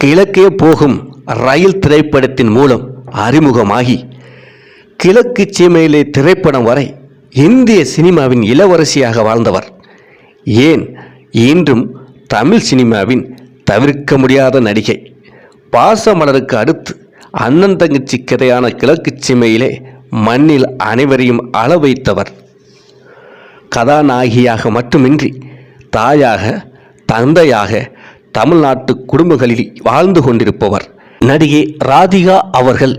கிழக்கே போகும் ரயில் திரைப்படத்தின் மூலம் அறிமுகமாகி கிழக்கு சீமையிலே திரைப்படம் வரை இந்திய சினிமாவின் இளவரசியாக வாழ்ந்தவர். ஏன்? இன்றும் தமிழ் சினிமாவின் தவிர்க்க முடியாத நடிகை. பாசமலருக்கு அடுத்து அண்ணன் தங்கச்சி கதையான கிழக்கு சீமையிலே மண்ணில் அனைவரையும் அள வைத்தவர் கதாநாயகியாக மட்டுமின்றி தாயாக தந்தையாக தமிழ்நாட்டு குடும்பங்களில் வாழ்ந்து கொண்டிருப்பவர் நடிகை ராதிகா அவர்கள்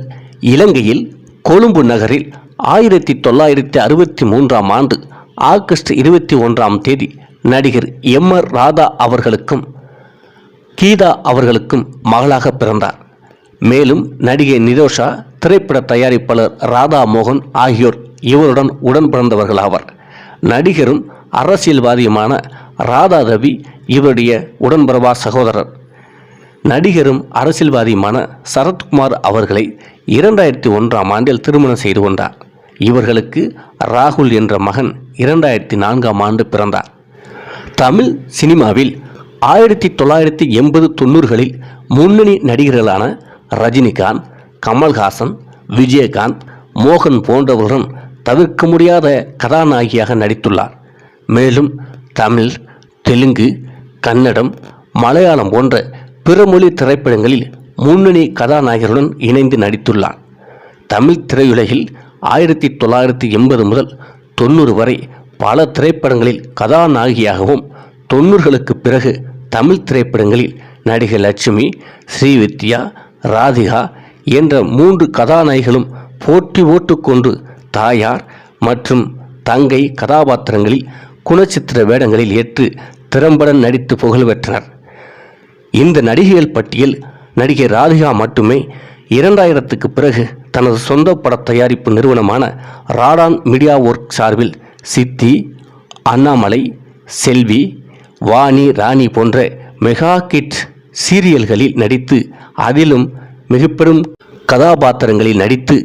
இலங்கையில் கொழும்பு நகரில் ஆயிரத்தி தொள்ளாயிரத்தி அறுபத்தி மூன்றாம் ஆண்டு ஆகஸ்ட் இருபத்தி ஒன்றாம் தேதி நடிகர் எம் ஆர் ராதா அவர்களுக்கும் கீதா அவர்களுக்கும் மகளாக பிறந்தார். மேலும் நடிகை நிரோஷா திரைப்பட தயாரிப்பாளர் ராதா மோகன் ஆகியோர் இவருடன் உடன் பிறந்தவர்களாவர். நடிகரும் அரசியல்வாதியுமான ராதா ரவி இவருடைய உடன்பிறவா சகோதரர். நடிகரும் அரசியல்வாதியுமான சரத்குமார் அவர்களை இரண்டாயிரத்தி ஒன்றாம் ஆண்டில் திருமணம் செய்து கொண்டார். இவர்களுக்கு ராகுல் என்ற மகன் இரண்டாயிரத்தி நான்காம் ஆண்டு பிறந்தார். தமிழ் சினிமாவில் ஆயிரத்தி தொள்ளாயிரத்தி எண்பது தொண்ணூறுகளில் முன்னணி நடிகர்களான ரஜினிகாந்த் கமல்ஹாசன் விஜயகாந்த் மோகன் போன்றவர்களுடன் தவிர்க்க முடியாத கதாநாயகியாக நடித்துள்ளார். மேலும் தமிழ் தெலுங்கு கன்னடம் மலையாளம் போன்ற பிற மொழி திரைப்படங்களில் முன்னணி கதாநாயகருடன் இணைந்து நடித்துள்ளார். தமிழ் திரையுலகில் ஆயிரத்தி தொள்ளாயிரத்தி எண்பது முதல் தொண்ணூறு வரை பல திரைப்படங்களில் கதாநாயகியாகவும் தொண்ணூறுகளுக்கு பிறகு தமிழ் திரைப்படங்களில் நடிகை லட்சுமி ஸ்ரீவித்யா ராதிகா என்ற மூன்று கதாநாயகிகளும் போட்டி ஓட்டுக்கொண்டு தாயார் மற்றும் தங்கை கதாபாத்திரங்களில் குணச்சித்திர வேடங்களில் ஏற்று திறம்பட நடித்து புகழ் பெற்றனர். இந்த நடிகைகள் பட்டியல் நடிகை ராதிகா மட்டுமே இரண்டாயிரத்துக்கு பிறகு தனது சொந்த பட தயாரிப்பு நிறுவனமான ராடான் மீடியா ஒர்க் சார்பில் சித்தி அண்ணாமலை செல்வி வாணி ராணி போன்ற மெகா கிட் சீரியல்களில் நடித்து அதிலும் மிகப்பெரும் கதாபாத்திரங்களில் நடித்து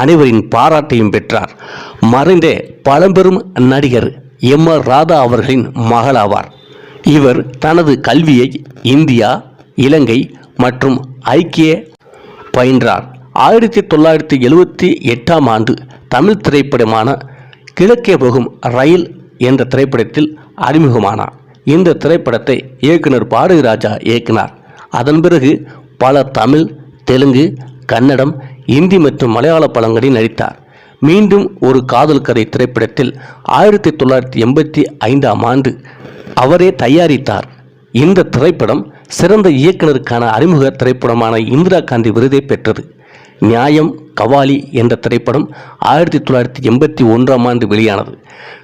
அனைவரின் பாராட்டையும் பெற்றார். மறைந்த பழம்பெரும் நடிகர் எம் ஆர் ராதா அவர்களின் மகளாவார். இவர் தனது கல்வியை இந்தியா இலங்கை மற்றும் ஐக்கிய பயின்றார். ஆயிரத்தி தொள்ளாயிரத்தி எழுவத்தி எட்டாம் ஆண்டு தமிழ் திரைப்படமான கிழக்கே போகும் ரயில் என்ற திரைப்படத்தில் அறிமுகமானார். இந்த திரைப்படத்தை இயக்குனர் பாரதிராஜா இயக்கினார். அதன் பிறகு பல தமிழ் தெலுங்கு கன்னடம் இந்தி மற்றும் மலையாள படங்களில் நடித்தார். மீண்டும் ஒரு காதல் கதை திரைப்படத்தில் ஆயிரத்தி தொள்ளாயிரத்தி எண்பத்தி ஐந்தாம் ஆண்டு அவரே தயாரித்தார். இந்த திரைப்படம் சிறந்த இயக்குனருக்கான அறிமுக திரைப்படமான இந்திரா காந்தி விருதை பெற்றது. நியாயம் கவாலி என்ற திரைப்படம் ஆயிரத்தி தொள்ளாயிரத்தி எண்பத்தி ஒன்றாம் ஆண்டு வெளியானது.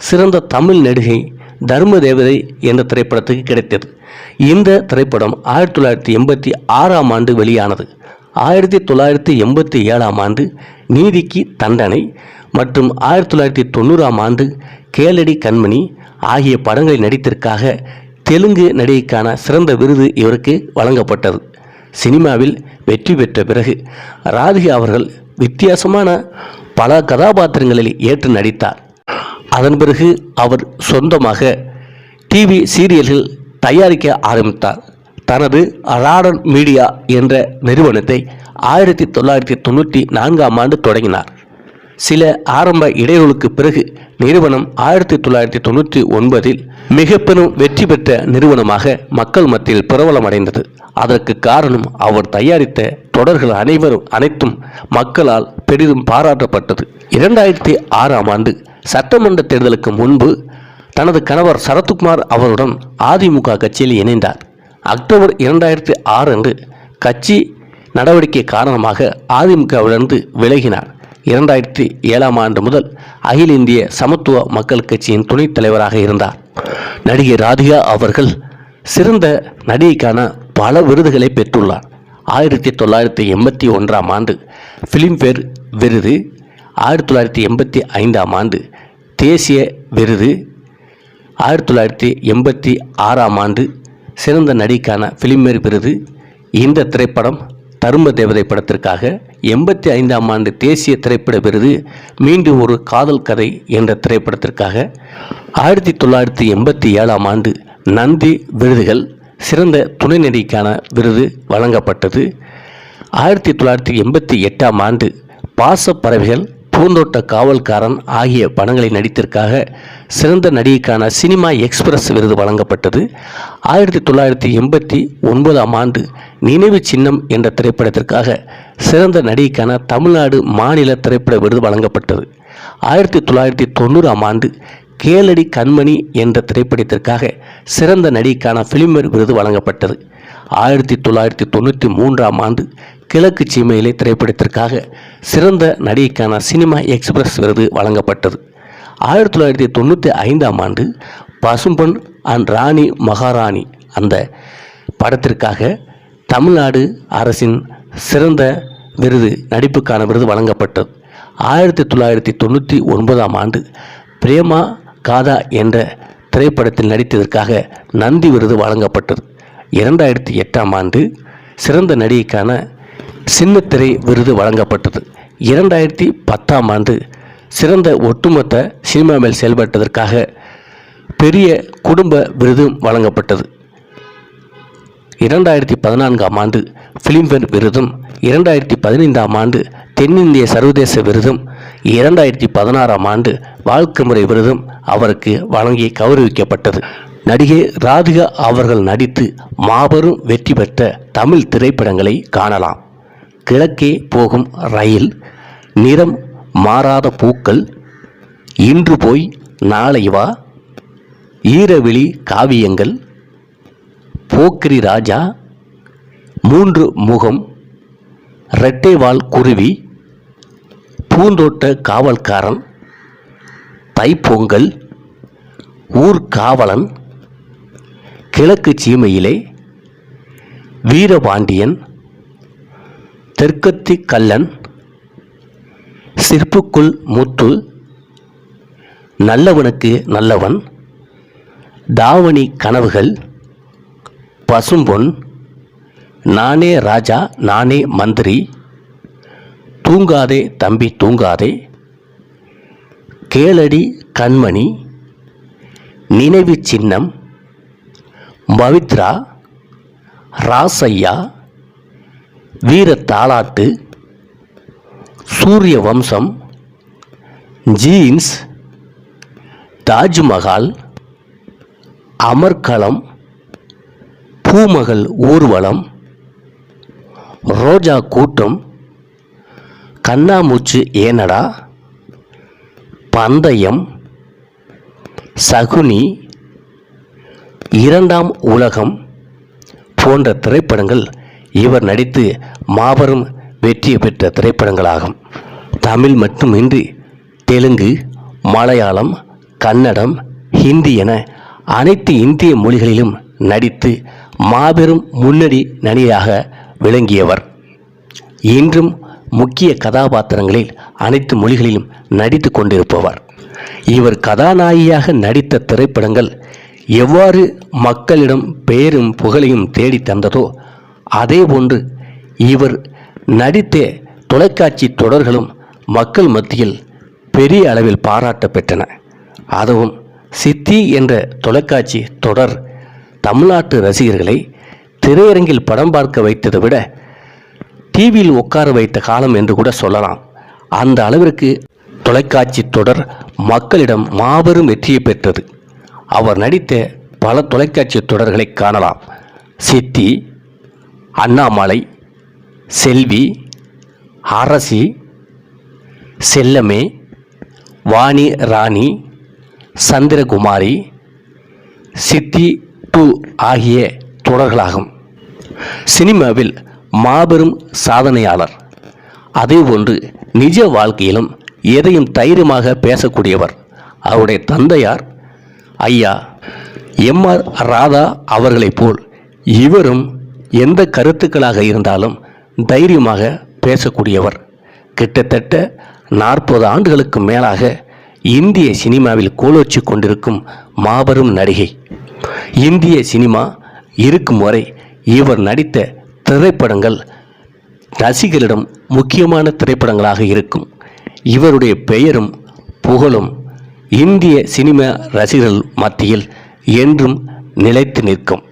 சிறந்த தமிழ் நடிகை தர்ம தேவதை என்ற திரைப்படத்துக்கு கிடைத்தது. இந்த திரைப்படம் ஆயிரத்தி தொள்ளாயிரத்தி எண்பத்தி ஆறாம் ஆண்டு வெளியானது. ஆயிரத்தி தொள்ளாயிரத்தி எண்பத்தி ஏழாம் ஆண்டு நீதிக்கு தண்டனை மற்றும் ஆயிரத்தி தொள்ளாயிரத்தி தொண்ணூறாம் ஆண்டு கேளடி கண்மணி ஆகிய படங்களில் நடித்திற்காக தெலுங்கு நடிகைக்கான சிறந்த விருது இவருக்கு வழங்கப்பட்டது. சினிமாவில் வெற்றி பெற்ற பிறகு ராதிகா அவர்கள் வித்தியாசமான பல கதாபாத்திரங்களில் ஏற்று நடித்தார். அதன் பிறகு அவர் சொந்தமாக டிவி சீரியல்கள் தயாரிக்க ஆரம்பித்தார். தனது அலாடன் மீடியா என்ற நிறுவனத்தை ஆயிரத்தி தொள்ளாயிரத்தி தொண்ணூற்றி நான்காம் ஆண்டு தொடங்கினார். சில ஆரம்ப இடைவெளிக்கு பிறகு நிறுவனம் ஆயிரத்தி தொள்ளாயிரத்தி தொண்ணூற்றி ஒன்பதில் மிக பெரும் வெற்றி பெற்ற நிறுவனமாக மக்கள் மத்தியில் பிரபலமடைந்தது. அதற்கு காரணம் அவர் தயாரித்த தொடர்கள் அனைவரும் அனைத்தும் மக்களால் பெரிதும் பாராட்டப்பட்டது. இரண்டாயிரத்தி ஆறாம் ஆண்டு சட்டமன்ற தேர்தலுக்கு முன்பு தனது கணவர் சரத்குமார் அவருடன் அதிமுக கட்சியில் இணைந்தார். அக்டோபர் இரண்டாயிரத்தி ஆறு அன்று கட்சி நடவடிக்கை காரணமாக அதிமுகவிலிருந்து விலகினார். இரண்டாயிரத்தி ஏழாம் ஆண்டு முதல் அகில இந்திய சமத்துவ மக்கள் கட்சியின் துணைத் தலைவராக இருந்தார். நடிகை ராதிகா அவர்கள் சிறந்த நடிகைக்கான பல விருதுகளை பெற்றுள்ளார். ஆயிரத்தி தொள்ளாயிரத்தி எண்பத்தி ஒன்றாம் ஆண்டு ஃபிலிம்ஃபேர் விருது ஆயிரத்தி தொள்ளாயிரத்தி எண்பத்தி ஐந்தாம் ஆண்டு தேசிய விருது ஆயிரத்தி தொள்ளாயிரத்தி எண்பத்தி ஆறாம் ஆண்டு சிறந்த நடிக்கான ஃபிலிமேர் விருது இந்த திரைப்படம் தரும தேவதை படத்திற்காக எண்பத்தி ஐந்தாம் ஆண்டு தேசிய திரைப்பட விருது மீண்டும் ஒரு காதல் கதை என்ற திரைப்படத்திற்காக ஆயிரத்தி தொள்ளாயிரத்தி எண்பத்தி ஏழாம் ஆண்டு நந்தி விருதுகள் சிறந்த துணை நடிக்கான விருது வழங்கப்பட்டது. ஆயிரத்தி தொள்ளாயிரத்தி எண்பத்தி எட்டாம் ஆண்டு பாசப்பறவைகள் பூந்தோட்ட காவல்காரன் ஆகிய படங்களில் நடித்திற்காக சிறந்த நடிகைக்கான சினிமா எக்ஸ்பிரஸ் விருது வழங்கப்பட்டது. ஆயிரத்தி தொள்ளாயிரத்தி எண்பத்தி ஒன்பதாம் ஆண்டு நினைவு சின்னம் என்ற திரைப்படத்திற்காக சிறந்த நடிகைக்கான தமிழ்நாடு மாநில திரைப்பட விருது வழங்கப்பட்டது. ஆயிரத்தி தொள்ளாயிரத்தி தொண்ணூறாம் ஆண்டு கேளடி கண்மணி என்ற திரைப்படத்திற்காக சிறந்த நடிகைக்கான பிலிம்பேர் விருது வழங்கப்பட்டது. ஆயிரத்தி தொள்ளாயிரத்தி தொண்ணூற்றி மூன்றாம் ஆண்டு கிழக்கு சீமையிலே திரைப்படத்திற்காக சிறந்த நடிகைக்கான சினிமா எக்ஸ்பிரஸ் விருது வழங்கப்பட்டது. ஆயிரத்தி தொள்ளாயிரத்தி தொண்ணூற்றி ஐந்தாம் ஆண்டு பசும்பொன் அண்ட் ராணி மகாராணி அந்த படத்திற்காக தமிழ்நாடு அரசின் சிறந்த விருது நடிப்புக்கான விருது வழங்கப்பட்டது. ஆயிரத்தி தொள்ளாயிரத்தி தொண்ணூற்றி ஒன்பதாம் ஆண்டு பிரேமா காதா என்ற திரைப்படத்தில் நடித்ததற்காக நந்தி விருது வழங்கப்பட்டது. இரண்டாயிரத்தி எட்டாம் ஆண்டு சிறந்த நடிகைக்கான சின்னத்திரை விருது வழங்கப்பட்டது. இரண்டாயிரத்தி பத்தாம் ஆண்டு சிறந்த ஒட்டுமொத்த சினிமாவில் செயல்பட்டதற்காக பெரிய குடும்ப விருதும் வழங்கப்பட்டது. இரண்டாயிரத்தி பதினான்காம் ஆண்டு ஃபிலிம்ஃபேர் விருதும் இரண்டாயிரத்தி பதினைந்தாம் ஆண்டு தென்னிந்திய சர்வதேச விருதும் இரண்டாயிரத்தி பதினாறாம் ஆண்டு வாழ்க்கை முறை விருதும் அவருக்கு வழங்கி கௌரவிக்கப்பட்டது. நடிகை ராதிகா அவர்கள் நடித்து மாபெரும் வெற்றி பெற்ற தமிழ் திரைப்படங்களை காணலாம். கிழக்கே போகும் ரயில் நிறம் மாறாத பூக்கள் இன்று போய் நாளை வா ஈரவிழி காவியங்கள் போக்கிரி ராஜா மூன்று முகம் இரட்டைவால் குருவி பூந்தோட்ட காவல்காரன் தைப்பொங்கல் ஊர்காவலன் கிழக்கு சீமையிலே வீரபாண்டியன் தெற்கத்தி கல்லன் சிற்புக்குள் முத்து நல்லவனுக்கு நல்லவன் தாவணி கனவுகள் பசும்பொன் நானே ராஜா நானே மந்திரி தூங்காதே தம்பி தூங்காதே கேளடி கண்மணி நினைவு சின்னம் பவித்ரா ராசையா வீர தாலாட்டு சூரிய வம்சம் ஜீன்ஸ் தாஜ்மஹால் அமர்கலம் பூமகள் ஊர்வலம் ரோஜா கூட்டம் கண்ணாமூச்சு ஏனடா பந்தயம் சகுனி இரண்டாம் உலகம் போன்ற திரைப்படங்கள் இவர் நடித்து மாபெரும் வெற்றி பெற்ற திரைப்படங்களாகும். தமிழ் மட்டுமின்றி தெலுங்கு மலையாளம் கன்னடம் ஹிந்தி என அனைத்து இந்திய மொழிகளிலும் நடித்து மாபெரும் முன்னணி நடிகையாக விளங்கியவர். இன்றும் முக்கிய கதாபாத்திரங்களில் அனைத்து மொழிகளிலும் நடித்து கொண்டிருப்பவர். இவர் கதாநாயகியாக நடித்த திரைப்படங்கள் எவ்வாறு மக்களிடம் பெயரும் புகழையும் தேடி தந்ததோ அதே போன்று இவர் நடித்த தொலைக்காட்சி தொடர்களும் மக்கள் மத்தியில் பெரிய அளவில் பாராட்ட பெற்றன அதுவும் சித்தி என்ற தொலைக்காட்சி தொடர் தமிழ்நாட்டு ரசிகர்களை திரையரங்கில் படம் பார்க்க வைத்ததை விட டிவியில் உட்கார வைத்த காலம் என்று கூட சொல்லலாம். அந்த அளவிற்கு தொலைக்காட்சி தொடர் மக்களிடம் மாபெரும் வெற்றியை பெற்றது. அவர் நடித்த பல தொலைக்காட்சி தொடர்களை காணலாம். சித்தி அண்ணாமலை செல்வி அரசி செல்லமே வாணி ராணி சந்திரகுமாரி சித்தி டூ ஆகிய தொடர்களாகும். சினிமாவில் மாபெரும் சாதனையாளர். அதே ஒன்று நிஜ வாழ்க்கையிலும் எதையும் தைரியமாக பேசக்கூடியவர் அவருடைய தந்தையார் ஐயா எம்ஆர் ராதா அவர்களைப் போல் இவரும் எந்த கருத்துக்களாக இருந்தாலும் தைரியமாக பேசக்கூடியவர். கிட்டத்தட்ட நாற்பது ஆண்டுகளுக்கு மேலாக இந்திய சினிமாவில் கோலோச்சி கொண்டிருக்கும் மாபெரும் நடிகை. இந்திய சினிமா இருக்கும் வரை இவர் நடித்த திரைப்படங்கள் ரசிகரிடம் முக்கியமான திரைப்படங்களாக இருக்கும். இவருடைய பெயரும் புகழும் இந்திய சினிமா ரசிகர்கள் மத்தியில் என்றும் நிலைத்து நிற்கும்.